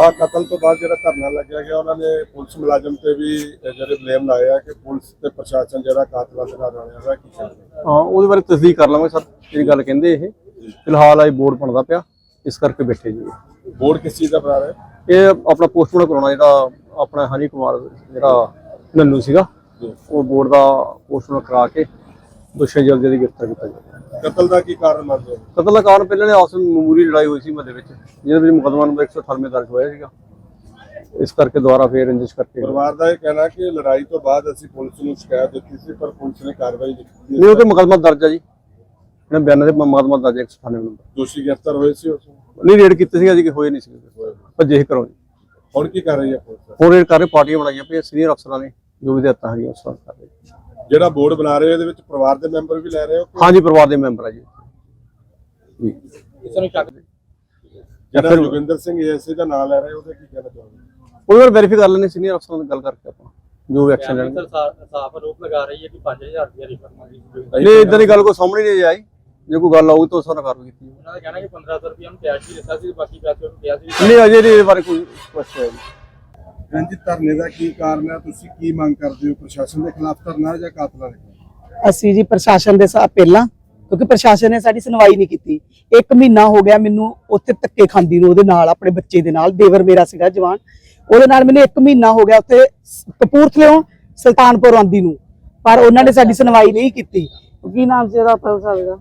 ਆ ਕਤਲ ਤੋਂ ਬਾਅਦ ਜਿਹੜਾ ਧਰਨਾ ਲੱਗਿਆ ਗਿਆ ਉਹਨਾਂ ਨੇ ਪੁਲਿਸ ਮੁਲਾਜ਼ਮ ਤੇ ਵੀ ਜਿਹੜੇ ਬਲੇਮ ਲਾਏ ਆ ਕਿ ਪੁਲਿਸ ਤੇ ਪ੍ਰਸ਼ਾਸਨ ਜਿਹੜਾ ਕਾਤਲਾਂ ਦੇ ਨਾਲ ਰਲਿਆ ਹੋਇਆ ਕੀ ਹਾਂ ਉਹਦੇ ਬਾਰੇ ਤਸਦੀਕ ਕਰ ਲਾਂਗੇ ਸਰ ਇਹ ਗੱਲ ਕਹਿੰਦੇ ਇਹ। ਫਿਲਹਾਲ ਇਹ ਬੋਰਡ ਬਣਦਾ ਪਿਆ ਇਸ ਕਰਕੇ ਬੈਠੇ ਜੀ। ਬੋਰਡ ਕਿਸ ਚੀਜ਼ ਦਾ ਬਣਾ ਰਿਹਾ? ਇਹ ਆਪਣਾ ਪੋਸਟਮਾਰਟਮ ਕਰਾਉਣਾ ਜਿਹੜਾ ਆਪਣਾ ਹਨੀ ਕੁਮਾਰ ਜਿਹੜਾ ਨੰਨੂ ਸੀਗਾ। ਉਹ ਬੋਰਡ ਦਾ ਪੋਸਟਮਾਰਟਮ ਕਰਾ ਕੇ ਦੋਸ਼ੀ ਜਲਦੀ ਦੀ ਗ੍ਰਿਫਤਾਰ ਕੀਤਾ ਜਾਵੇ। ਕਤਲ ਦਾ ਕੀ ਕਾਰਨ ਮੰਨਦੇ ਹੋ ਕਤਲ ਦਾ ਕਾਰਨ ਪਹਿਲਾਂ ਨੇ ਆਪਸ ਵਿੱਚ ਮਾਮੂਲੀ ਲੜਾਈ ਹੋਈ ਸੀ ਮਹੱਲੇ ਵਿੱਚ ਜਿਹਦੇ ਵਿੱਚ ਮੁਕੱਦਮਾ ਨੰਬਰ 198 ਦਰਜ ਹੋਇਆ ਸੀਗਾ। ਇਸ ਕਰਕੇ ਦੁਬਾਰਾ ਫੇਰ ਰੰਜਿਸ਼ ਕਰਕੇ ਪਰਿਵਾਰ ਦਾ ਇਹ ਕਹਿਣਾ ਕਿ ਲੜਾਈ ਤੋਂ ਬਾਅਦ ਅਸੀਂ ਪੁਲਿਸ ਨੂੰ ਸ਼ਿਕਾਇਤ ਦਿੱਤੀ ਸੀ ਪਰ ਪੁਲਿਸ ਨੇ ਕਾਰਵਾਈ ਨਹੀਂ ਕੀਤੀ। ਨਹੀਂ ਉਹ ਤੇ ਮੁਕੱਦਮਾ ਦਰਜ ਆ ਜੀ। ਇਹਨਾਂ ਬਿਆਨਾਂ ਦੇ ਮੁਕੱਦਮਾ ਦਰਜ ਹੈ 198 ਨੰਬਰ। ਦੋਸ਼ੀ ਗ੍ਰਿਫਤਾਰ ਹੋਏ ਸੀ ਉਸ ਨੂੰ। ਨਹੀਂ ਰੇਡ ਕੀਤੇ ਸੀ ਕਿ ਹੋਏ ਨਹੀਂ ਸੀ ਭੱਜੇ ਹੀ ਕਰੋ ਜੀ। ਹੁਣ ਕੀ ਕਰ ਰਹੀ ਹੈ ਪੁਲਿਸ? ਹੋਰ ਰੇਡ ਕਰ ਰਹੇ ਪਾਰਟੀਆਂ ਬਣਾਈਆਂ ਪਈਆਂ ਸੀਨੀਅਰ ਅਫਸਰਾਂ ਨੇ ਜੋ ਵੀ ਦਿੱਤਾ ਹੈਗੀਆਂ ਉਸ ਤਰ੍ਹਾਂ ਕਰ ਰਹੇ ਜਿਹੜਾ ਬੋਰਡ ਬਣਾ ਰਹੇ ਹੋ ਇਹਦੇ ਵਿੱਚ ਪਰਿਵਾਰ ਦੇ ਮੈਂਬਰ ਵੀ ਲੈ ਰਹੇ ਹੋ ਹਾਂਜੀ ਪਰਿਵਾਰ ਦੇ ਮੈਂਬਰ ਆ ਜੀ। ਜੀ ਕਿਸੇ ਨੂੰ ਸ਼ੱਕ ਜਿਹੜਾ ਜੋਗਿੰਦਰ ਸਿੰਘ ਐਸਏ ਦਾ ਨਾਮ ਲੈ ਰਹੇ ਉਹਦੇ ਕੀ ਕਹਿਣਾ ਚਾਹੁੰਦੇ ਉਹਦੇ ਬਾਰੇ ਵੈਰੀਫਾਈ ਕਰ ਲੈਣੇ ਸੀਨੀਅਰ ਅਫਸਰਾਂ ਨਾਲ ਗੱਲ ਕਰਕੇ ਆਪਾਂ ਜੋ ਵੀ ਐਕਸ਼ਨ ਲੈਣਗੇ। ਸਾਫ਼ ਆਰੋਪ ਲਗਾ ਰਹੀ ਹੈ ਕਿ 5000 ਰੁਪਏ ਰਿਸ਼ਵਤ ਮੰਗੀ ਸੀ ਨਹੀਂ ਇਦਾਂ ਦੀ ਗੱਲ ਕੋਈ ਸਾਹਮਣੇ ਨਹੀਂ ਆਈ। ਜੇ ਕੋਈ ਗੱਲ ਆਊਗੀ ਤਾਂ ਉਸ ਤਰ੍ਹਾਂ ਕਾਰਵਾਈ ਕੀਤੀ। ਉਹਨਾਂ ਦਾ ਕਹਿਣਾ ਕਿ 1500 ਰੁਪਏ ਨੂੰ ਕੈਸ਼ ਹੀ ਦਿੱਤਾ ਸੀ ਬਾਕੀ ਪੈਸੇ ਉਹਨੂੰ ਕਿਹਾ ਸੀ ਨਹੀਂ ਅਜੇ ਨਹੀਂ ਇਹਦੇ ਬਾਰੇ ਕੋਈ ਸਪਸ਼ਟ ਹੈ ਨਹੀਂ ਹਾਂਜੀ ਧਰਨੇ ਦਾ ਕੀ ਕਾਰਨ ਹੈ? ਤੁਸੀਂ ਕੀ ਮੰਗ ਕਰਦੇ ਹੋ ਪ੍ਰਸ਼ਾਸਨ ਦੇ ਖਿਲਾਫ ਧਰਨਾ ਜਾਂ ਕਾਤਲਾਂ ਦੇ ਖਿਲਾਫ? ਅਸੀਂ ਜੀ ਪ੍ਰਸ਼ਾਸਨ ਦੇ ਸਾਹ ਪਹਿਲਾਂ ਕਿਉਂਕਿ ਪ੍ਰਸ਼ਾਸਨ ਨੇ ਸਾਡੀ ਸੁਣਵਾਈ ਨਹੀਂ ਕੀਤੀ। ਇੱਕ ਮਹੀਨਾ ਹੋ ਗਿਆ ਮੈਨੂੰ ਉੱਥੇ ਧੱਕੇ ਖਾਂਦੀ ਨੂੰ ਉਹਦੇ ਨਾਲ ਆਪਣੇ ਬੱਚੇ ਦੇ ਨਾਲ ਦੇਵਰ ਮੇਰਾ ਸੀਗਾ ਜਵਾਨ। ਉਹਦੇ ਨਾਲ ਮੈਨੂੰ ਇੱਕ ਮਹੀਨਾ ਹੋ ਗਿਆ ਉੱਥੇ ਕਪੂਰਥਲਿਓਂ ਸੁਲਤਾਨਪੁਰ ਆਂਦੀ ਨੂੰ। ਪਰ ਉਹਨਾਂ ਨੇ ਸਾਡੀ ਸੁਣਵਾਈ ਨਹੀਂ ਕੀਤੀ। ਕੀ ਨਾਮ ਸੀ ਉਹਦਾ? ਪੁਲਿਸ ਵਾਲੇ ਦਾ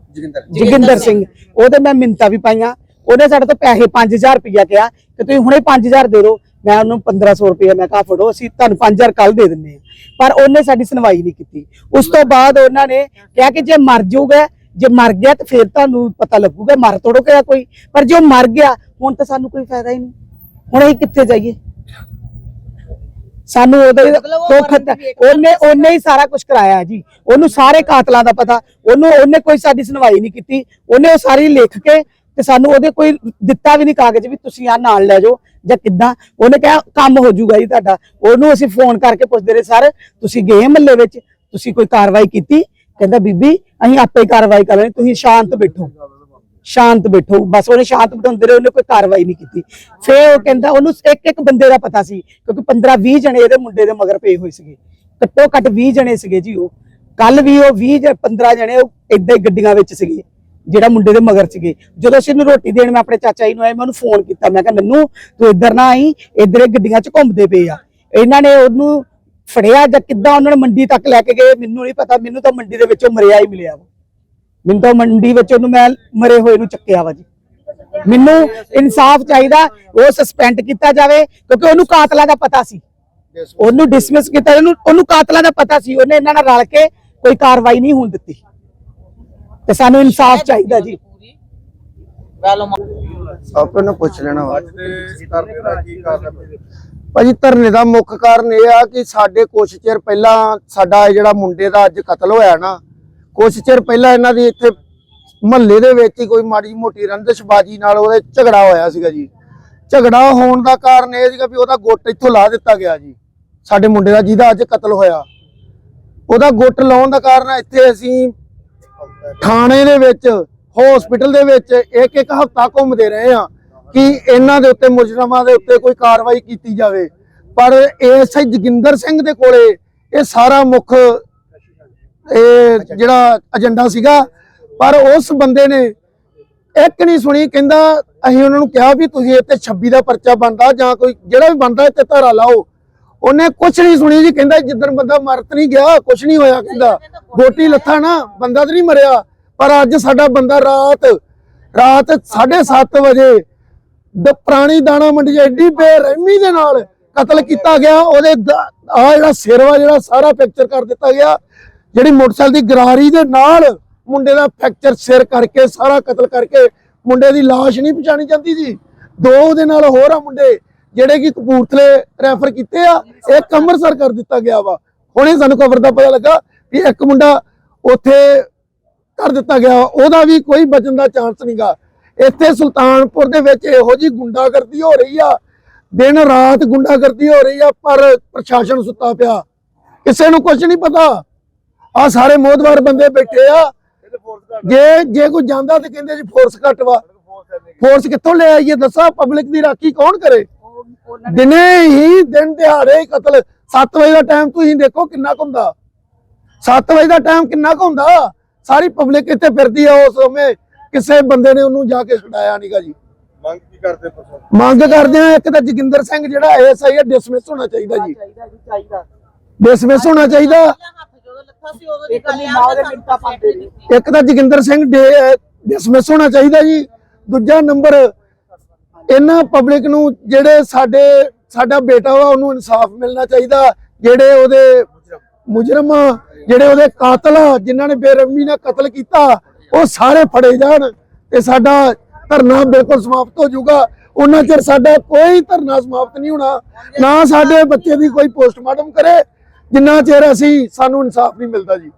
ਜੋਗਿੰਦਰ ਸਿੰਘ। ਉਹਦੇ ਮੈਂ ਮਿੰਤਾ ਵੀ ਪਾਈਆਂ। ਉਹਨੇ ਸਾਡੇ ਤੋਂ ਪੈਸੇ 5000 ਰੁਪਇਆ ਕਿਹਾ ਕਿ ਤੁਸੀਂ ਹੁਣੇ 5000 ਦੇ ਦਿਓ। ਮੈਂ ਉਹਨੂੰ 1500 ਰੁਪਇਆ ਮੈਂ ਕਿਹਾ ਫੜੋ ਅਸੀਂ ਤੁਹਾਨੂੰ 5000 ਕੱਲ ਦੇ ਆ ਪਰ ਉਹਨੇ ਸਾਡੀ ਸੁਣਵਾਈ ਨਹੀਂ ਕੀਤੀ। ਉਸ ਤੋਂ ਬਾਅਦ ਉਹਨਾਂ ਨੇ ਕਿਹਾ ਕਿ ਜੇ ਮਰ ਜਾਊਗਾ ਜੇ ਮਰ ਗਿਆ ਤਾਂ ਫਿਰ ਤੁਹਾਨੂੰ ਪਤਾ ਲੱਗੂਗਾ ਮਰ ਤੋੜੋ ਗਿਆ ਕੋਈ। ਪਰ ਜੇ ਉਹ ਮਰ ਗਿਆ ਹੁਣ ਤਾਂ ਸਾਨੂੰ ਕੋਈ ਫਾਇਦਾ ਹੀ ਨਹੀਂ। ਹੁਣ ਅਸੀਂ ਕਿੱਥੇ ਜਾਈਏ? ਸਾਨੂੰ ਉਹਦੇ ਖਤ ਉਹਨੇ ਉਹਨੇ ਹੀ ਸਾਰਾ ਕੁਝ ਕਰਾਇਆ ਜੀ। ਉਹਨੂੰ ਸਾਰੇ ਕਾਤਲਾਂ ਦਾ ਪਤਾ। ਉਹਨੂੰ ਉਹਨੇ ਕੋਈ ਸਾਡੀ ਸੁਣਵਾਈ ਨਹੀਂ ਕੀਤੀ। ਉਹਨੇ ਉਹ ਸਾਰੀ ਲਿਖ ਕੇ ਤੇ ਸਾਨੂੰ ਉਹਦੇ ਕੋਈ ਦਿੱਤਾ ਵੀ ਨਹੀਂ ਕਾਗਜ਼ ਵੀ ਤੁਸੀਂ ਆ ਨਾਲ ਲੈ ਜਾਓ ਜਾਂ ਕਿੱਦਾਂ। ਉਹਨੇ ਕਿਹਾ, ਕੰਮ ਹੋ ਜਾਊਗਾ ਜੀ ਤੁਹਾਡਾ। ਉਹਨੂੰ ਅਸੀਂ ਫੋਨ ਕਰਕੇ ਪੁੱਛਦੇ ਰਹੇ, ਸਰ, ਤੁਸੀਂ ਗਏ ਮਹੱਲੇ ਵਿੱਚ? ਤੁਸੀਂ ਕੋਈ ਕਾਰਵਾਈ ਕੀਤੀ? ਕਹਿੰਦਾ, ਬੀਬੀ, ਅਸੀਂ ਆਪੇ ਕਾਰਵਾਈ ਕਰ ਤੁਸੀਂ ਸ਼ਾਂਤ ਬੈਠੋ। ਸ਼ਾਂਤ ਬੈਠੋ। ਬਸ ਉਹਨੇ ਸ਼ਾਂਤ ਬਿਠਾਉਂਦੇ ਰਹੇ, ਉਹਨੇ ਕੋਈ ਕਾਰਵਾਈ ਨਹੀਂ ਕੀਤੀ। ਫੇਰ ਉਹ ਕਹਿੰਦਾ, ਉਹਨੂੰ ਇੱਕ ਇੱਕ ਬੰਦੇ ਦਾ ਪਤਾ ਸੀ, ਕਿਉਂਕਿ 15 20 ਜਣੇ ਇਹਦੇ ਮੁੰਡੇ ਦੇ ਮਗਰ ਪਏ ਹੋਏ ਸੀਗੇ। ਘੱਟੋ ਘੱਟ 20 ਜਣੇ ਸੀਗੇ ਜੀ ਉਹ। ਕੱਲ ਵੀ ਉਹ 20 ਜਾਂ 15 ਜਣੇ ਉਹ ਏਦਾਂ ਹੀ ਗੱਡੀਆਂ ਵਿੱਚ ਸੀਗੇ। ਜਿਹੜਾ ਮੁੰਡੇ ਦੇ ਮਗਰ ਸੀਗੇ। ਜਦੋਂ ਅਸੀਂ ਇਹਨੂੰ ਰੋਟੀ ਦੇਣ, ਮੈਂ ਆਪਣੇ ਚਾਚਾ ਜੀ ਨੂੰ ਆਏ, ਮੈਂ ਉਹਨੂੰ ਫੋਨ ਕੀਤਾ। ਮੈਂ ਕਿਹਾ ਨੰਨੂ ਤੂੰ ਇੱਧਰ ਨਾ ਆਈ, ਇੱਧਰ ਇਹ ਗੱਡੀਆਂ 'ਚ ਘੁੰਮਦੇ ਪਏ ਆ। ਇਹਨਾਂ ਨੇ ਉਹਨੂੰ ਫੜਿਆ ਜਾਂ ਕਿੱਦਾਂ ਉਹਨਾਂ ਨੇ ਮੰਡੀ ਤੱਕ ਲੈ ਕੇ ਗਏ, ਮੈਨੂੰ ਨਹੀਂ ਪਤਾ। ਮੈਨੂੰ ਤਾਂ ਮੰਡੀ ਦੇ ਵਿੱਚੋਂ ਮਰਿਆ ਹੀ ਮਿਲਿਆ ਵਾ। ਮੈਨੂੰ ਤਾਂ ਮੰਡੀ ਵਿੱਚ ਉਹਨੂੰ ਮੈਂ ਮਰੇ ਹੋਏ ਨੂੰ ਚੱਕਿਆ ਵਾ ਜੀ। ਮੈਨੂੰ ਇਨਸਾਫ ਚਾਹੀਦਾ, ਉਹ ਸਸਪੈਂਡ ਕੀਤਾ ਜਾਵੇ, ਕਿਉਂਕਿ ਉਹਨੂੰ ਕਾਤਲਾਂ ਦਾ ਪਤਾ ਸੀ। ਉਹਨੂੰ ਡਿਸਮਿਸ ਕੀਤਾ, ਉਹਨੂੰ ਉਹਨੂੰ ਕਾਤਲਾਂ ਦਾ ਪਤਾ ਸੀ। ਉਹਨੇ ਇਹਨਾਂ ਨਾਲ ਰਲ ਕੇ ਕੋਈ ਕਾਰਵਾਈ ਨਹੀਂ ਹੋਣ ਦਿੱਤੀ। ਤੇ ਸਾਨੂੰ ਇਨਸਾਫ ਚਾਹੀਦਾ ਜੀ। ਆਪੇ ਨੂੰ ਪੁੱਛ ਲੈਣਾ ਵਾ। ਭਾਜੀ ਧਰਨੇ ਦਾ ਮੁੱਖ ਕਾਰਨ ਇਹ ਆ ਕਿ ਸਾਡੇ ਕੁਛ ਚਿਰ ਪਹਿਲਾਂ ਸਾਡਾ ਇਹ ਜਿਹੜਾ ਮੁੰਡੇ ਦਾ ਅੱਜ ਕਤਲ ਹੋਇਆ ਨਾ ਕੁਛ ਚਿਰ ਪਹਿਲਾਂ ਇਹਨਾਂ ਦੀ ਇੱਥੇ ਮਹੱਲੇ ਦੇ ਵਿੱਚ ਹੀ ਕੋਈ ਮਾੜੀ ਮੋਟੀ ਰੰਦਸ਼ਬਾਜੀ ਨਾਲ ਉਹਦੇ ਝਗੜਾ ਹੋਇਆ ਸੀਗਾ ਜੀ। ਝਗੜਾ ਹੋਣ ਦਾ ਕਾਰਨ ਇਹ ਸੀਗਾ ਵੀ ਉਹਦਾ ਗੁੱਟ ਇੱਥੋਂ ਲਾ ਦਿੱਤਾ ਗਿਆ ਜੀ। ਸਾਡੇ ਮੁੰਡੇ ਦਾ ਜਿਹਦਾ ਅੱਜ ਕਤਲ ਹੋਇਆ। ਉਹਦਾ ਗੁੱਟ ਲਾਉਣ ਦਾ ਕਾਰਨ ਇੱਥੇ ਅਸੀਂ ਥਾਣੇ ਦੇ ਵਿੱਚ ਹਸਪੀਟਲ ਦੇ ਵਿੱਚ ਇੱਕ ਇੱਕ ਹਫਤਾ ਘੁੰਮਦੇ ਰਹੇ ਆ ਕਿ ਇਹਨਾਂ ਦੇ ਉੱਤੇ ਮੁਜਰਮਾਂ ਦੇ ਉੱਤੇ ਕੋਈ ਕਾਰਵਾਈ ਕੀਤੀ ਜਾਵੇ। ਪਰ ਐਸਆਈ ਜੋਗਿੰਦਰ ਸਿੰਘ ਦੇ ਕੋਲੇ ਇਹ ਸਾਰਾ ਮੁੱਖ ਇਹ ਜਿਹੜਾ ਏਜੰਡਾ ਸੀਗਾ। ਪਰ ਉਸ ਬੰਦੇ ਨੇ ਇੱਕ ਨਹੀਂ ਸੁਣੀ, ਕਹਿੰਦਾ ਅਸੀਂ ਉਹਨਾਂ ਨੂੰ ਕਿਹਾ ਵੀ ਤੁਸੀਂ ਇੱਥੇ 26 ਦਾ ਪਰਚਾ ਬਣਦਾ ਜਾਂ ਕੋਈ ਜਿਹੜਾ ਵੀ ਬਣਦਾ ਇੱਥੇ ਧਾਰਾ ਲਾਓ। ਉਹਨੇ ਕੁਝ ਨਹੀਂ ਸੁਣੀ ਜੀ ਕਹਿੰਦਾ ਜਿੱਦਣ ਬੰਦਾ ਮਰਤ ਨਹੀਂ ਗਿਆ ਕੁਝ ਨਹੀਂ ਹੋਇਆ ਕਹਿੰਦਾ। ਗੋਟੀ ਲੱਥਾ ਨਾ ਬੰਦਾ ਤਾਂ ਨਹੀਂ ਮਰਿਆ। ਪਰ ਅੱਜ ਸਾਡਾ ਬੰਦਾ ਰਾਤ ਰਾਤ 7:30 ਵਜੇ ਦ ਪੁਰਾਣੀ ਦਾਣਾ ਮੰਡੀ ਐਡੀ ਬੇਰਹਿਮੀ ਦੇ ਨਾਲ ਕਤਲ ਕੀਤਾ ਗਿਆ। ਉਹਦੇ ਆ ਜਿਹੜਾ ਸਿਰਵਾ ਜਿਹੜਾ ਸਾਰਾ ਪਿਕਚਰ ਕਰ ਦਿੱਤਾ ਗਿਆ। ਜਿਹੜੀ ਮੋਟਰਸਾਈਕਲ ਦੀ ਗਰਾਰੀ ਦੇ ਨਾਲ ਮੁੰਡੇ ਦਾ ਫ੍ਰੈਕਚਰ ਸਿਰ ਕਰਕੇ ਸਾਰਾ ਕਤਲ ਕਰਕੇ ਮੁੰਡੇ ਦੀ ਲਾਸ਼ ਨਹੀਂ ਪਛਾਣੀ ਜਾਂਦੀ ਜੀ। ਦੋ ਉਹਦੇ ਨਾਲ ਹੋਰ ਆ ਮੁੰਡੇ। ਜਿਹੜੇ ਕਿ ਕਪੂਰਥਲੇ ਰੈਫਰ ਕੀਤੇ ਆ ਇੱਕ ਅੰਮ੍ਰਿਤਸਰ ਕਰ ਦਿੱਤਾ ਗਿਆ ਵਾ। ਹੁਣੇ ਸਾਨੂੰ ਖਬਰ ਦਾ ਪਤਾ ਲੱਗਾ ਵੀ ਇੱਕ ਮੁੰਡਾ ਉੱਥੇ ਕਰ ਦਿੱਤਾ ਗਿਆ ਉਹਦਾ ਵੀ ਕੋਈ ਬਚਣ ਦਾ ਚਾਂਸ ਨਹੀਂਗਾ ਇੱਥੇ ਸੁਲਤਾਨਪੁਰ ਦੇ ਵਿੱਚ ਇਹੋ ਜੀ ਗੁੰਡਾਗਰਦੀ ਹੋ ਰਹੀ ਆ। ਦਿਨ ਰਾਤ ਗੁੰਡਾਗਰਦੀ ਹੋ ਰਹੀ ਆ ਪਰ ਪ੍ਰਸ਼ਾਸਨ ਸੁੱਤਾ ਪਿਆ। ਕਿਸੇ ਨੂੰ ਕੁਝ ਨਹੀਂ ਪਤਾ। ਆ ਸਾਰੇ ਮੋਦਵਾਰ ਬੰਦੇ ਬੈਠੇ ਆ। ਜੇ ਜੇ ਕੋਈ ਜਾਂਦਾ ਤੇ ਕਹਿੰਦੇ ਜੀ ਫੋਰਸ ਘੱਟ ਵਾ। ਫੋਰਸ ਕਿੱਥੋਂ ਲੈ ਆਈਏ? ਦੱਸੋ ਪਬਲਿਕ ਦੀ ਰਾਖੀ ਕੌਣ ਕਰੇ? ਦਿਨੇ ਹੀ ਦਿਨ ਦਿਹਾੜੇ ਹੀ ਕਤਲ। 7 ਵਜੇ ਦਾ ਟਾਈਮ ਤੁਸੀਂ ਦੇਖੋ ਕਿੰਨਾ ਕੁ ਹੁੰਦਾ। 7 ਵਜੇ ਦਾ ਟਾਈਮ ਕਿੰਨਾ ਕੁ ਹੁੰਦਾ। ਸਾਰੀ ਪਬਲਿਕ ਇੱਥੇ ਫਿਰਦੀ ਆ ਉਸ ਸਮੇਂ। ਕਿਸੇ ਬੰਦੇ ਨੇ ਉਹਨੂੰ ਜਾ ਕੇ ਛਡਾਇਆ ਨਹੀਂਗਾ ਜੀ। ਮੰਗ ਕੀ ਕਰਦੇ ਪ੍ਰਸ਼ਾਸਨ ਮੰਗ ਕਰਦੇ ਆ ਇੱਕ ਤਾਂ ਜੋਗਿੰਦਰ ਸਿੰਘ ਜਿਹੜਾ ਐਸਆਈ ਹੈ ਡਿਸਮਿਸ ਹੋਣਾ ਚਾਹੀਦਾ ਜੀ। ਚਾਹੀਦਾ ਜੀ ਚਾਹੀਦਾ। ਡਿਸਮਿਸ ਹੋਣਾ ਚਾਹੀਦਾ। ਇੱਕ ਤਾਂ ਜੋਗਿੰਦਰ ਸਿੰਘ ਡਿਸਮਿਸ ਹੋਣਾ ਚਾਹੀਦਾ ਜੀ। ਦੂਜਾ ਨੰਬਰ ਇਹਨਾਂ ਪਬਲਿਕ ਨੂੰ ਜਿਹੜੇ ਸਾਡੇ ਸਾਡਾ ਬੇਟਾ ਵਾ ਉਹਨੂੰ ਇਨਸਾਫ ਮਿਲਣਾ ਚਾਹੀਦਾ। ਜਿਹੜੇ ਉਹਦੇ ਮੁਜਰਮ ਆ, ਜਿਹੜੇ ਉਹਦੇ ਕਾਤਲ ਆ, ਜਿਨ੍ਹਾਂ ਨੇ ਬੇਰਹਿਮੀ ਨਾਲ ਕਤਲ ਕੀਤਾ ਉਹ ਸਾਰੇ ਫੜੇ ਜਾਣ ਤੇ ਸਾਡਾ ਧਰਨਾ ਬਿਲਕੁਲ ਸਮਾਪਤ ਹੋ ਜਾਊਗਾ। ਉਹਨਾਂ ਚਿਰ ਸਾਡਾ ਕੋਈ ਧਰਨਾ ਸਮਾਪਤ ਨਹੀਂ ਹੋਣਾ ਨਾ ਸਾਡੇ ਬੱਚੇ ਦੀ ਕੋਈ ਪੋਸਟਮਾਰਟਮ ਕਰੇ ਜਿੰਨਾ ਚਿਰ ਅਸੀਂ ਸਾਨੂੰ ਇਨਸਾਫ ਨਹੀਂ ਮਿਲਦਾ ਜੀ।